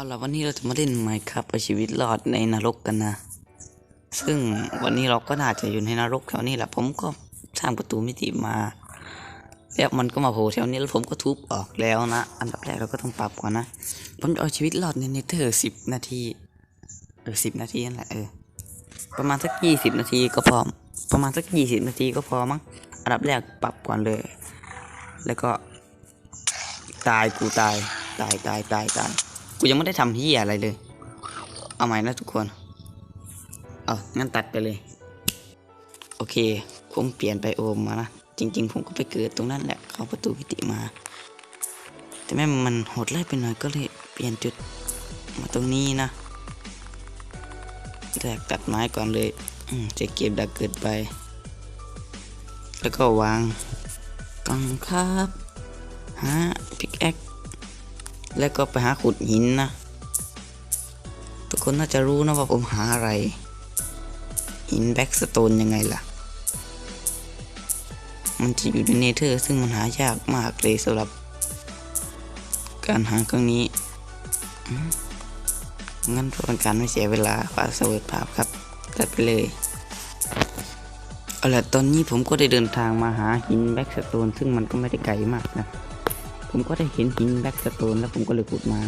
เอาล่ะวันนี้เราจะมาเล่นไมค์ครับเอาชีวิตรอดในนรกกันนะ ซึ่งวันนี้เราก็น่าจะอยู่ในนรกแถวนี้แหละผมก็สร้างประตูมิติมาแล้วมันก็มาโผล่แถวนี้แล้วผมก็ทุบออกแล้วนะ อันดับแรกเราก็ต้องปรับก่อนนะ ผมจะเอาชีวิตรอดในเนเธอร์สิบนาทีเออสิบนาทีนั่นแหละเออประมาณสักยี่สิบนาทีก็พอประมาณสักยี่สิบนาทีก็พอมั้งอันดับแรกปรับก่อนเลย แล้วก็ ตายกูตายตายตายตายตาย กูยังไม่ได้ทำเฮียอะไรเลย เอาใหม่นะทุกคน เอางั้นตัดไปเลย โอเค ผมเปลี่ยนไปโอมมานะ จริง ๆ ผมก็ไปเกิดตรงนั้นแหละ เข้าประตูพิติมา แต่แม่มันโหดไล่ไปหน่อยก็เลยเปลี่ยนจุดมาตรงนี้นะแรกตัดไม้ก่อนเลยจะเก็บดักเกิดไป แล้วก็วางกังครับหาพิกแอค แล้วก็ไปหาขุดหินนะ ทุกคนน่าจะรู้นะว่าผมหาอะไร หินแบ็กสโตนยังไงล่ะ มันจะอยู่ในเนเธอร์ ซึ่งมันหายากมากเลยสำหรับ การหาครั้งนี้ งั้นเพื่อเป็นการไม่เสียเวลาฝากเสวยภาพครับตัดไปเลยเอาละตอนนี้ผมก็ได้เดินทางมาหาหินแบ็กสโตนซึ่งมันก็ไม่ได้ไกลมากนะ ผมก็ได้เห็นหินแบ็กสโตนแล้วผมก็เลยขุดมา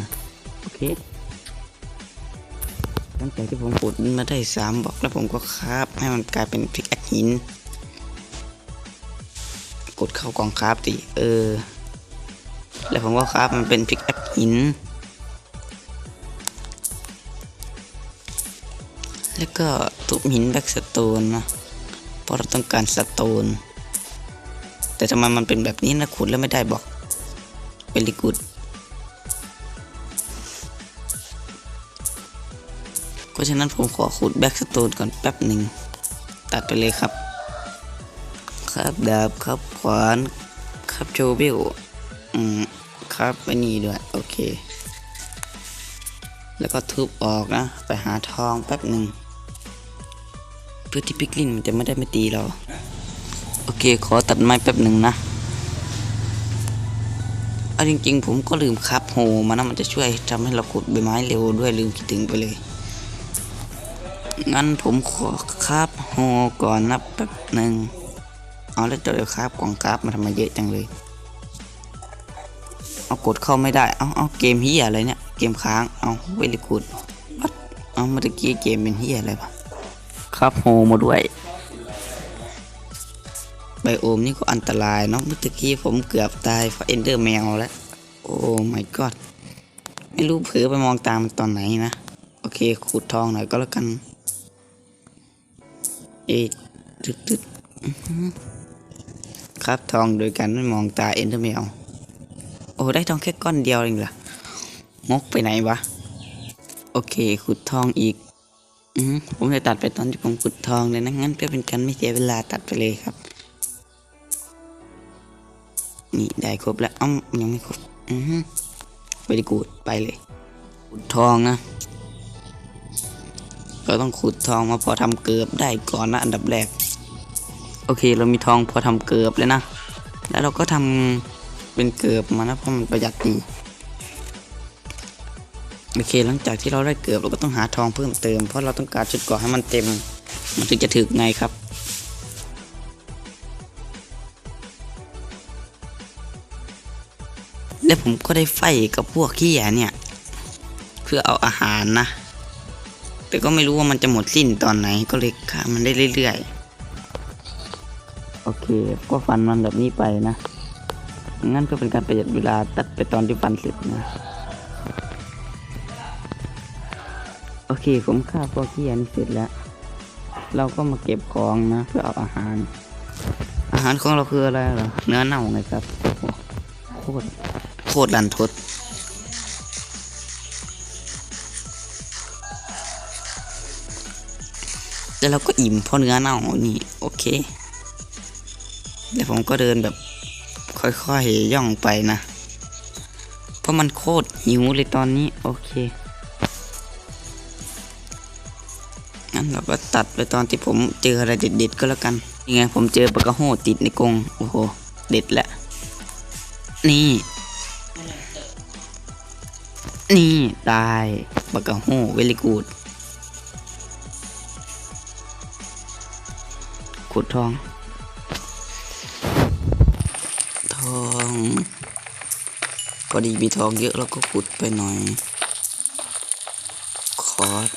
โอเคหลังจากที่ผมขุดมาได้สามบล็อกแล้วผมก็คราบให้มันกลายเป็นพิกแอคหิน กดเข้ากล่องคราบดิเออ แล้วผมก็คราบมันเป็นพิกแอคหิน แล้วก็ทุบหินแบ็กสโตนนะเพราะเราต้องการสโตนแต่ทำไมมันเป็นแบบนี้นะขุดแล้วไม่ได้บอก very good เพราะฉะนั้นผมขอขุดแบ็กสโตนก่อนแป๊บหนึ่ง ตัดไปเลยครับ ครับดาบครับขวานครับโจเบลอืมครับไอ้นี่ด้วย โอเค แล้วก็ทุบออกนะ ไปหาทองแป๊บหนึ่งเพื่อที่พิกลินมันจะไม่ได้ไม่ตีเรา โอเค ขอตัดไม้แป๊บหนึ่งนะ เอาจริงๆ ผมก็ลืมครับโฮมานนะมันจะช่วยทำให้เราขุดใบไม้เร็วด้วยลืมคิดถึงไปเลย งั้นผมขอครับโฮก่อนนะแป๊บหนึ่งเอาแล้วเดี๋ยวครับกล่องคับมาทำไมเยอะจังเลย เอากดเข้าไม่ได้ เอาเอาเกมเฮียอะไรเนี่ย เกมค้าง เอาเวลิกูดวัดเอาเมื่อกี้เกมเป็นเฮียอะไรปะครับโฮมาด้วย ไบโอมนี่ก็อันตรายเนาะเมื่อกี้ผมเกือบตายเพราะเอนเดอร์แมวแล้ว โอ้ my god ไม่รู้เผลอไปมองตามตอนไหนนะ โอเคขุดทองหน่อยก็แล้วกัน เอ๊ะตึ๊ดตึ๊ดครับทองโดยการไม่มองตาเอนเดอร์แมว โอ้ได้ทองแค่ก้อนเดียวเองเหรองกไปไหนวะ โอเคขุดทองอีกอผมจะตัดไปตอนที่ผมขุดทองเลยนะงั้นเพื่อเป็นการไม่เสียเวลาตัดไปเลยครับ นี่ได้ครบแล้วอ้อมยังไม่ครบอือฮึไปดีกูดไปเลยขุดทองนะเราต้องขุดทองมาพอทำเกือบได้ก่อนนะอันดับแรก โอเค เรามีทองพอทำเกือบแล้วนะ แล้วเราก็ทำเป็นเกือบมานะเพราะมันประหยัดดีโอเคหลังจากที่เราได้เกือบเราก็ต้องหาทองเพิ่มเติมเพราะเราต้องการชุดเกราะให้มันเต็ม มันถึงจะถึกไงครับ แล้วผมก็ได้ไฟกับพวกขี้ยเนี่ย เพื่อเอาอาหารนะ แต่ก็ไม่รู้ว่ามันจะหมดสิ้นตอนไหนก็เลยฆ่ามันได้เรื่อยๆ โอเค ก็ฟันมันแบบนี้ไปนะ งั้นก็เป็นการประหยัดเวลาตัดไปตอนที่ฟันเสร็จนะ โอเค ผมฆ่าพวกขี้ยนี่เสร็จแล้ว เราก็มาเก็บของนะ เพื่อเอาอาหาร อาหารของเราคืออะไรเหรอ เนื้อเน่าไงครับโคตร โคตรลันทดแล้วเราก็อิ่มเพราะเนื้อเน่านี่ โอเค แล้วผมก็เดินแบบ ค่อยๆย่องไปนะ เพราะมันโคตรหิวเลยตอนนี้ โอเคงั้นเราก็ตัดไปตอนที่ผมเจออะไรเด็ดๆก็แล้วกันยังไงผมเจอปลากระโหติดในกรงโอ้โห เด็ดแหละ นี่ นี่ตายบักกะโฮเวลิกูดขุดทอง ทอง พอดีมีทองเยอะแล้วก็ขุดไปหน่อย คอร์ส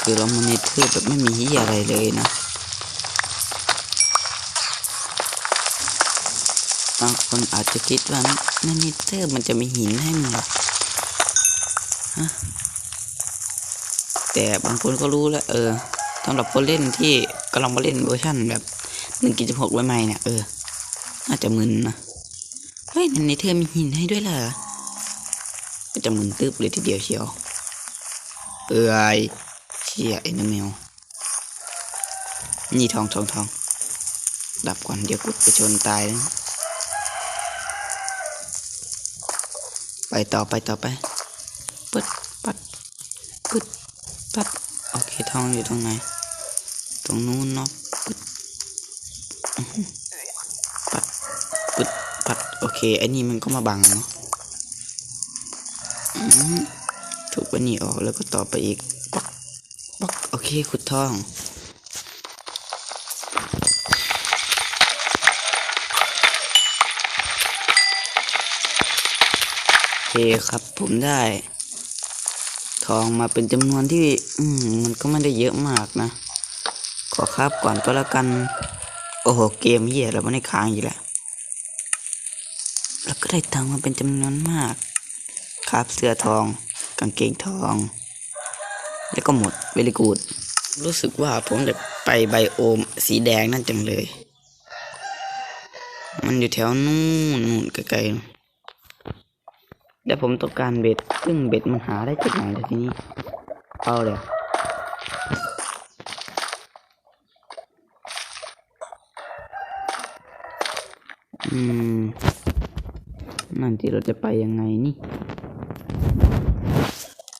คือเรามันในเทือแบบไม่มีที่อะไรเลยนะ บางคนอาจจะคิดว่าในนิเตอร์มันจะมีหินให้มึงหรอฮะแต่บางคนก็รู้แล้วเออสำหรับคนเล่นที่กำลังมาเล่นเวอร์ชันแบบหนึ่งกิจหกไว้ใหม่เนี่ยเออน่าจะมึนนะเฮ้ยในนิเตอร์มีหินให้ด้วยเหรอก็จะมึนตึบเลยทีเดียวเชียวเอ้ยเชี่ยไอ้นแมวนี่ทองทองทองดับก่อนเดี๋ยวกูไปชนตายนะ ไปต่อไปต่อไปปึ๊ดปัดปึ๊ดปัดโอเคทองอยู่ตรงไหน ตรงนู้นเนาะปึ๊ดอื้อหือปัดปึ๊ดปัดโอเคไอ้นี่มันก็มาบังเนาะอื้อหือถูกไปนี่ออกแล้วก็ต่อไปอีกปักปักโอเคขุดทอง เคครับผมได้ ทองมาเป็นจำนวนที่ อืมมันก็ไม่ได้เยอะมากนะ ขอครับก่อนก็แล้วกัน โอ้โห เกมเหี้ยเราไม่ได้ค้างอยู่แล้วแล้วก็ได้ตังมาเป็นจำนวนมาก ครับเสื้อทอง กางเกงทอง แล้วก็หมดเวลิกูด รู้สึกว่าผมจะไปไบโอมสีแดงนั่นจังเลย มันอยู่แถวนู่นนู่นไกลๆ แล้วผมต้องการเบ็ด ซึ่งเบ็ดมันหาได้จากไหนล่ะทีนี้ เอาเลยอืม นั่นที่เราจะไปยังไงนี่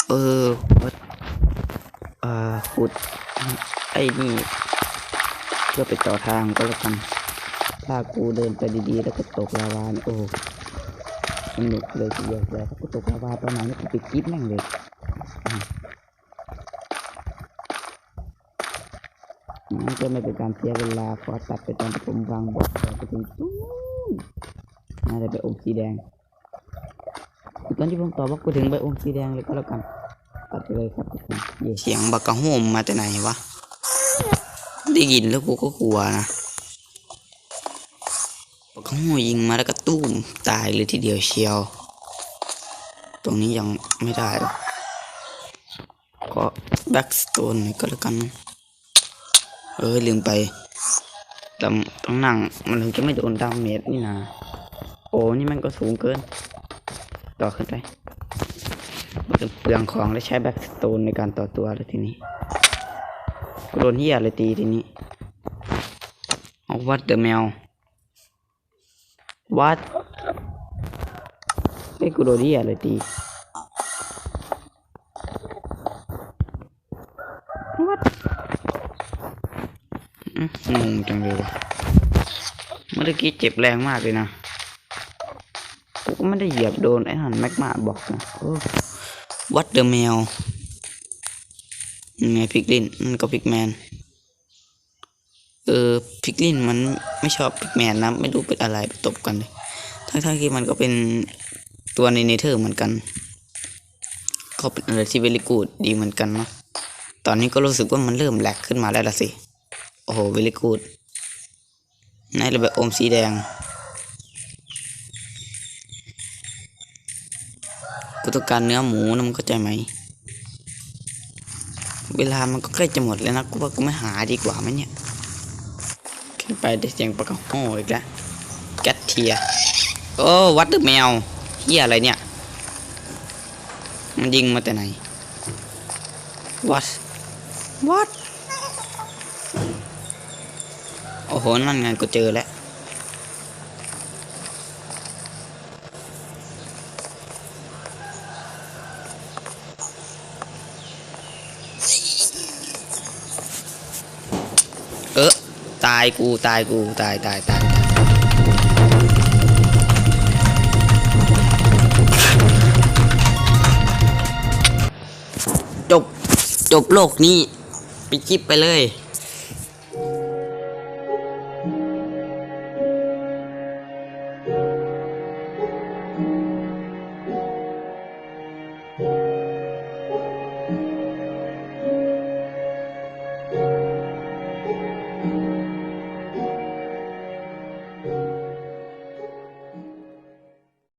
เออวัดอ่าขุด ไอ้นี่ เพื่อไปต่อทางก็แล้วกัน ถ้ากูเดินไปดีๆ แล้วก็ตกลาวานโอ้ สนุกเลยทีเดียวแต่ถ้ากูตกลาวาตอนไหนนี่กูปิดคลิปแม่งเลยอะมันก็ไม่เป็นการเสียเวลาขอตัดไปตอนผมวางบอดก่อนไปถึงตู้นน่าจะไปอมสีแดงตอนที่ผมตอบว่ากูถึงไปอมสีแดงเลยก็แล้วกันตัดไปเลยครับเสียงบักกะโฮมมาจากไหนวะได้ยินแล้วกูก็กลัวนะ บักกะโฮยิงมาแล้วก็ตุ้มตายเลยทีเดียวเชียว ตรงนี้ยังไม่ได้หรอกก็แบ็กสโตนก็แล้วกัน เออลืมไปแต่ต้องนั่งมันถึงจะไม่โดนดาเมจนี่นะโอ้นี่มันก็สูงเกิน ต่อขึ้นไปเปลืองของและใช้แบ็กสโตนในการต่อตัวเลยทีนี้โดนเฮียเลยตีทีนี้เอาวัดเดอะแมว วัดไอ้ยกูโดนเฮียเลยตีวัดอื้องงจังเลยวะเมื่อกี้เจ็บแรงมากเลยนะกูก็ไม่ได้เหยียบโดนไอ้หันแม็กมาบอกนะโอ้วัดเดอะแมวไงพิกลินมันก็พิกแมนเออ พิกลินมันไม่ชอบพิกแมนนะไม่รู้เป็นอะไรไปตบกันเลยทั้งๆที่มันก็เป็นตัวในเนเธอร์เหมือนกันก็เป็นอะไรที่เวลิกูดดีเหมือนกันเนาะตอนนี้ก็รู้สึกว่ามันเริ่มแหลกขึ้นมาแล้วละสิ โอ้โหเวลิกูดในระแบบอมสีแดง กูต้องการเนื้อหมูนะมึงเข้าใจไหม เวลามันก็ใกล้จะหมดแล้วนะ กูว่ากูไม่หาดีกว่าไหมเนี่ย ไปได้เสียงปากกาโอ้อีกแล้วแกตเทียโอ้วัดเดอะแมวเฮียอะไรเนี่ย มันยิงมาแต่ไหนวัดวัดโอ้โหนั่นไงกูเจอแล้ว ตายกูตายกูตายตายตายจบจบโลกนี้ปิดคลิปไปเลย